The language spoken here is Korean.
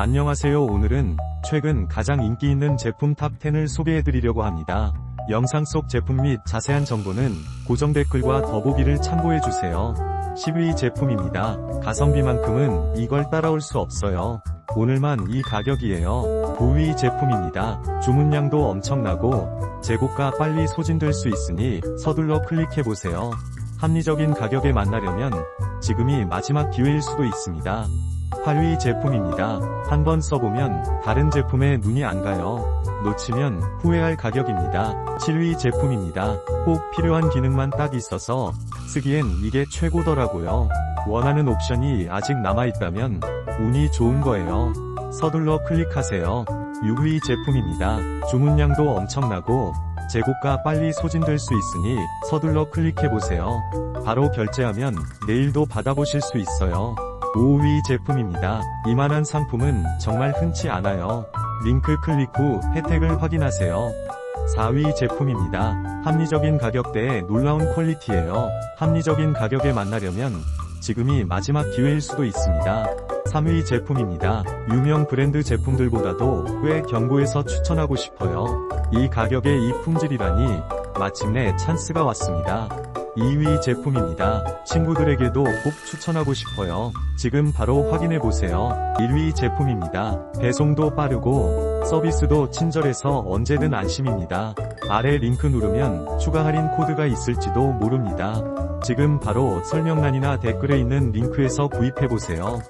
안녕하세요 오늘은 최근 가장 인기 있는 제품 탑10을 소개해드리려고 합니다. 영상 속 제품 및 자세한 정보는 고정 댓글과 더보기를 참고해주세요. 10위 제품입니다. 가성비만큼은 이걸 따라올 수 없어요. 오늘만 이 가격이에요. 9위 제품입니다. 주문량도 엄청나고 재고가 빨리 소진될 수 있으니 서둘러 클릭해보세요. 합리적인 가격에 만나려면 지금이 마지막 기회일 수도 있습니다. 8위 제품입니다. 한번 써보면 다른 제품에 눈이 안 가요. 놓치면 후회할 가격입니다. 7위 제품입니다. 꼭 필요한 기능만 딱 있어서 쓰기엔 이게 최고더라고요. 원하는 옵션이 아직 남아있다면 운이 좋은 거예요. 서둘러 클릭하세요. 6위 제품입니다. 주문량도 엄청나고 재고가 빨리 소진될 수 있으니 서둘러 클릭해보세요. 바로 결제하면 내일도 받아보실 수 있어요. 5위 제품입니다. 이만한 상품은 정말 흔치 않아요. 링크 클릭 후 혜택을 확인하세요. 4위 제품입니다. 합리적인 가격대에 놀라운 퀄리티예요. 합리적인 가격에 만나려면 지금이 마지막 기회일 수도 있습니다. 3위 제품입니다. 유명 브랜드 제품들보다도 꽤 견고해서 추천하고 싶어요. 이 가격에 이 품질이라니 마침내 찬스가 왔습니다. 2위 제품입니다. 친구들에게도 꼭 추천하고 싶어요. 지금 바로 확인해보세요. 1위 제품입니다. 배송도 빠르고 서비스도 친절해서 언제든 안심입니다. 아래 링크 누르면 추가 할인 코드가 있을지도 모릅니다. 지금 바로 설명란이나 댓글에 있는 링크에서 구입해보세요.